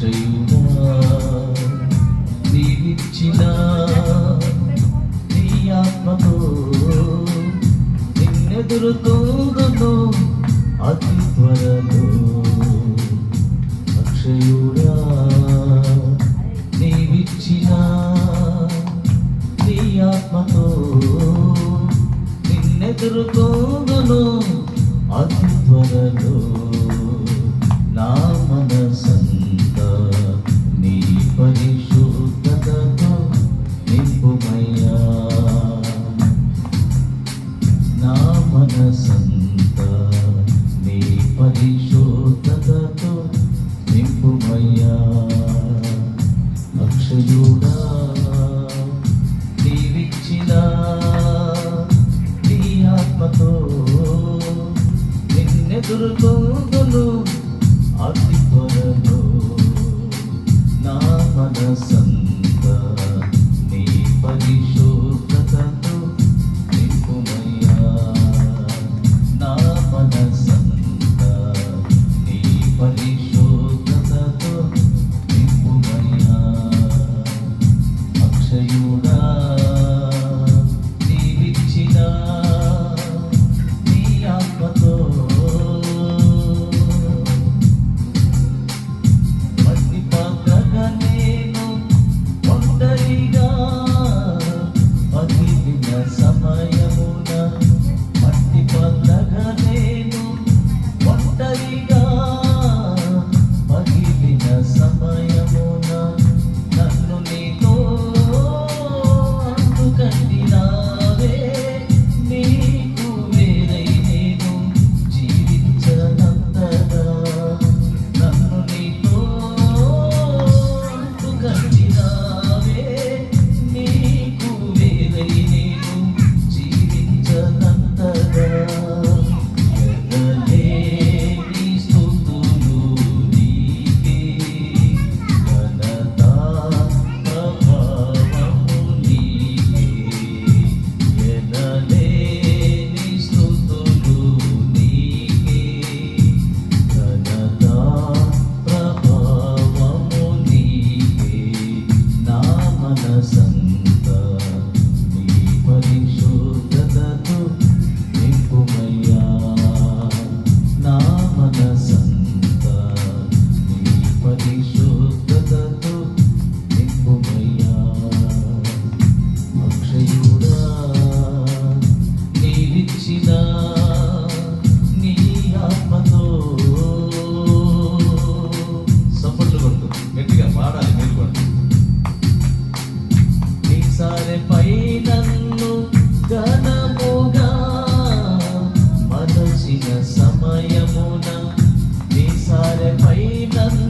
చేయుమా నీవిచ్చిన నీ ఆత్మతో నిన్నెదురు తోగను అతి త్వరలో. అక్షయుడా నీవిచ్చిన నీ ఆత్మతో నిన్నెదురు నా మనసా సమయమున నీ సారపై నన్ను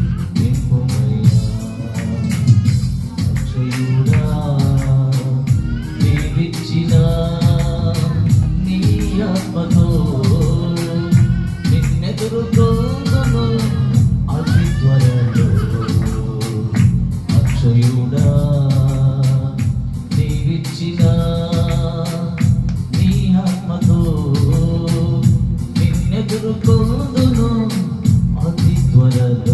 the